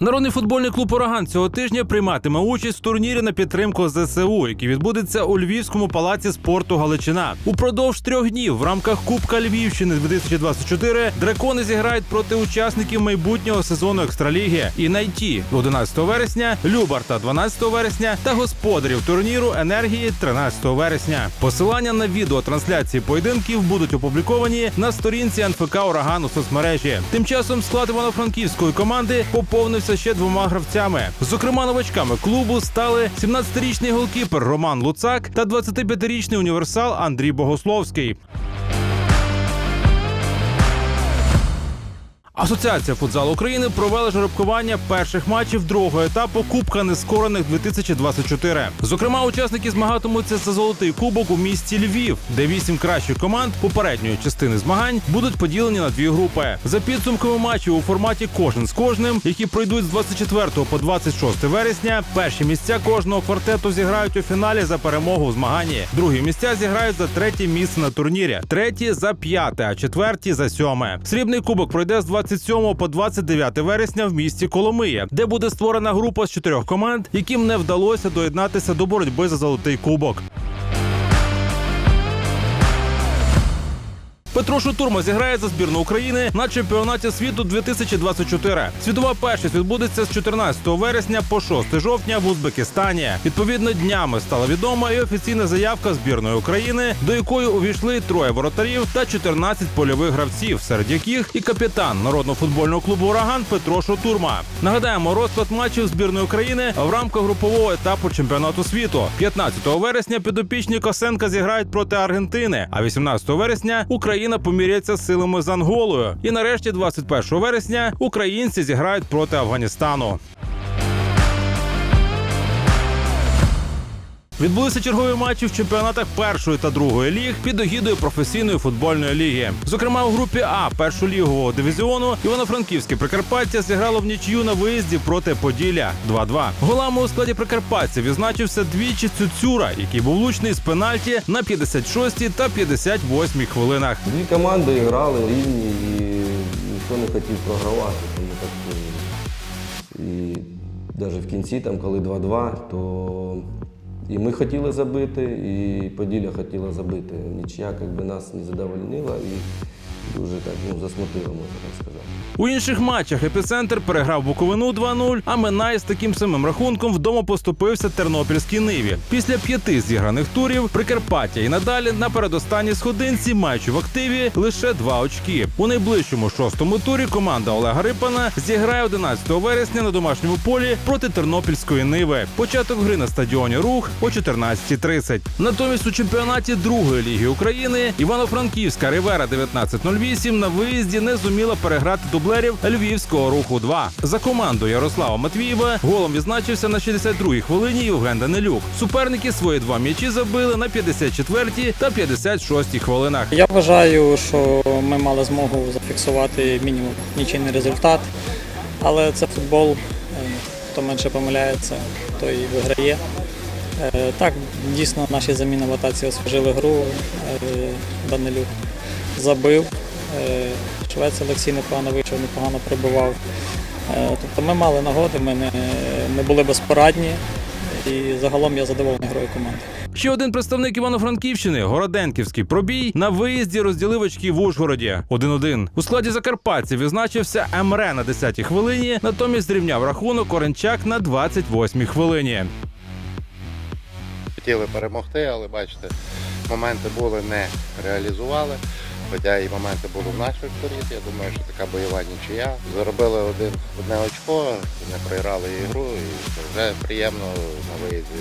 Народний футбольний клуб Ураган цього тижня прийматиме участь в турнірі на підтримку ЗСУ, який відбудеться у Львівському палаці спорту Галичина. Упродовж трьох днів в рамках Кубка Львівщини 2024 дракони зіграють проти учасників майбутнього сезону екстраліги і найті 11 вересня, Любарта 12 вересня та господарів турніру енергії 13 вересня. Посилання на відеотрансляції поєдинків будуть опубліковані на сторінці НФК Ураган у соцмережі. Тим часом склад івано-франківської команди поповнився ще двома гравцями. Зокрема, новачками клубу стали 17-річний голкіпер Роман Луцак та 25-річний універсал Андрій Богословський. Асоціація футзалу України провела жеребкування перших матчів другого етапу Кубка нескорених 2024. Зокрема, учасники змагатимуться за золотий кубок у місті Львів, де вісім кращих команд попередньої частини змагань будуть поділені на дві групи. За підсумками матчів у форматі кожен з кожним, які пройдуть з 24 по 26 вересня. Перші місця кожного квартету зіграють у фіналі за перемогу у змаганні. Другі місця зіграють за третє місце на турнірі, треті за п'яте, а четверті за сьоме. Срібний кубок пройде з 27 по 29 вересня в місті Коломия, де буде створена група з чотирьох команд, яким не вдалося доєднатися до боротьби за золотий кубок. Петро Шутурма зіграє за збірну України на чемпіонаті світу 2024. Світова першість відбудеться з 14 вересня по 6 жовтня в Узбекистані. Відповідно, днями стала відома і офіційна заявка збірної України, до якої увійшли троє воротарів та 14 польових гравців, серед яких і капітан народного футбольного клубу Ураган Петро Шутурма. Нагадаємо, розклад матчів збірної України в рамках групового етапу чемпіонату світу. 15 вересня підопічні Косенка зіграють проти Аргентини, а 18 вересня Україна поміряється з силами з Анголою. І нарешті, 21 вересня, українці зіграють проти Афганістану. Відбулися чергові матчі в чемпіонатах першої та другої ліг під огідою професійної футбольної ліги. Зокрема, у групі А першого лігового дивізіону Івано-Франківське Прикарпаття зіграло в нічию на виїзді проти Поділля 2-2. Голами у складі Прикарпаття відзначився двічі Цюцюра, який був влучний з пенальті на 56 та 58 хвилинах. Дві команди грали рівні і ніхто не хотів програвати. Тому так, е, і навіть в кінці, там, коли 2-2, то і ми хотіли забити, і Поділля хотіла забити. Нічия якби, нас не задовольнила і дуже так ну, засмутила, можна так сказати. У інших матчах епіцентр переграв Буковину 2-0, а Минай з таким самим рахунком вдома поступився Тернопільській ниві. Після п'яти зіграних турів Прикарпаття і надалі на передостанній сходинці, маючи в активі лише два очки. У найближчому шостому турі команда Олега Рипана зіграє 11 вересня на домашньому полі проти Тернопільської ниви. Початок гри на стадіоні Рух о 14.30. Натомість у чемпіонаті другої ліги України Івано-Франківська Ривера 1908 на виїзді не зуміла переграти дублерів Львівського руху 2 За командою Ярослава Матвієва голом відзначився на 62-й хвилині Євген Данилюк. Суперники свої два м'ячі забили на 54-й та 56-й хвилинах. Я вважаю, що ми мали змогу зафіксувати мінімум нічийний результат, але це футбол. е, Хто менше помиляється, той і виграє. Е, Так, дійсно, наші заміни в атаці освіжили гру. Е, Данилюк забив. Е, Швець Олексій непогано вийшов, непогано пробивав. Е, Тобто ми мали нагоди, ми не, не були безпорадні. І загалом я задоволений грою команди. Ще один представник Івано-Франківщини, Городенківський пробій, на виїзді розділив очки в Ужгороді 1-1. У складі закарпатців відзначився Емре на 10-й хвилині, натомість зрівняв рахунок Оренчак на 28-й хвилині. Хотіли перемогти, але бачите, моменти були не реалізували. Хоча і моменти були в наших воріт. Я думаю, що така бойова нічия. Заробили один, одне очко, не програли ігру, і вже приємно на виїзді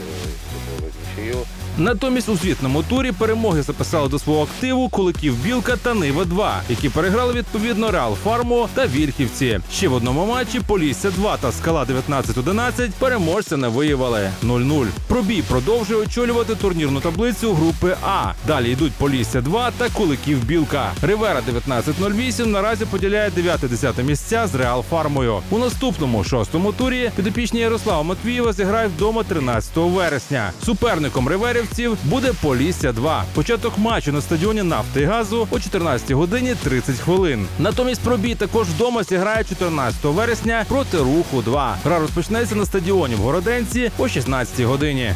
зробили нічию. Натомість у звітному турі перемоги записали до свого активу Куликів Білка та Нива 2 які переграли відповідно Реал Фармо та Вільхівці. Ще в одному матчі Полісся 2 та Скала 19-11 переможця не виявили 0-0. Пробій продовжує очолювати турнірну таблицю групи А. Далі йдуть Полісся 2 та Куликів Білка. Ривера 1908 наразі поділяє 9-10 місця з Реал Фармою. У наступному шостому турі підопічні Ярослава Матвієва зіграють вдома 13 вересня. Суперником риверівців буде Полісся 2. Початок матчу на стадіоні нафти і газу о 14 годині 30 хвилин. Натомість пробій також вдома зіграє 14 вересня проти руху 2. Гра розпочнеться на стадіоні в Городенці о 16 годині.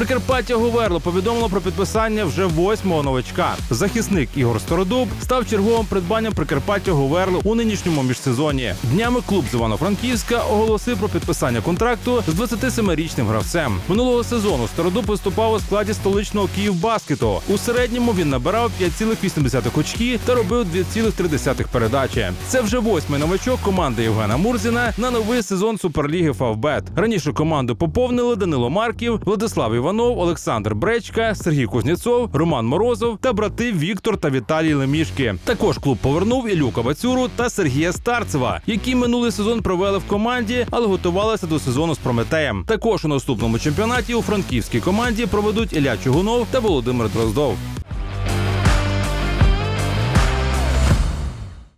Прикарпаття Говерло повідомило про підписання вже восьмого новачка. Захисник Ігор Стародуб став черговим придбанням Прикарпаття Говерло у нинішньому міжсезоні. Днями клуб з Івано-Франківська оголосив про підписання контракту з 27-річним гравцем. Минулого сезону Стародуб виступав у складі столичного Київбаскету. У середньому він набирав 5,8 очки та робив 2,3 передачі. Це вже восьмий новачок команди Євгена Мурзіна на новий сезон Суперліги Фавбет. Раніше команду поповнили Данило Марків, Владислав Іванов, Олександр Бречка, Сергій Кузнєцов, Роман Морозов та брати Віктор та Віталій Лемішки. Також клуб повернув Ілюка Бацюру та Сергія Старцева, які минулий сезон провели в команді, але готувалися до сезону з Прометеєм. Також у наступному чемпіонаті у франківській команді проведуть Ілля Чугунов та Володимир Дроздов.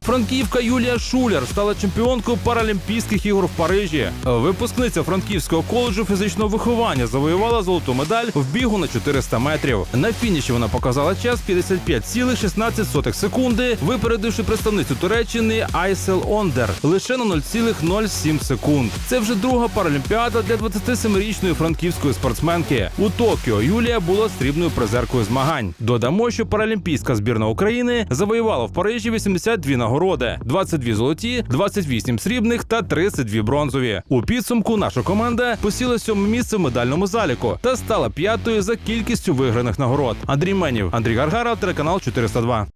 Франківка Юлія Шуляр стала чемпіонкою Паралімпійських ігор в Парижі. Випускниця Франківського коледжу фізичного виховання завоювала золоту медаль в бігу на 400 метрів. На фініші вона показала час 55,16 секунди, випередивши представницю Туреччини Айсел Ондер лише на 0,07 секунд. Це вже друга паралімпіада для 27-річної франківської спортсменки. У Токіо Юлія була срібною призеркою змагань. Додамо, що паралімпійська збірна України завоювала в Парижі 82 нагороди: 22 золоті, 28 срібних та 32 бронзові. У підсумку наша команда посіла сьоме місце в медальному заліку та стала п'ятою за кількістю виграних нагород. Андрій Менів, Андрій Гаргара, телеканал 402.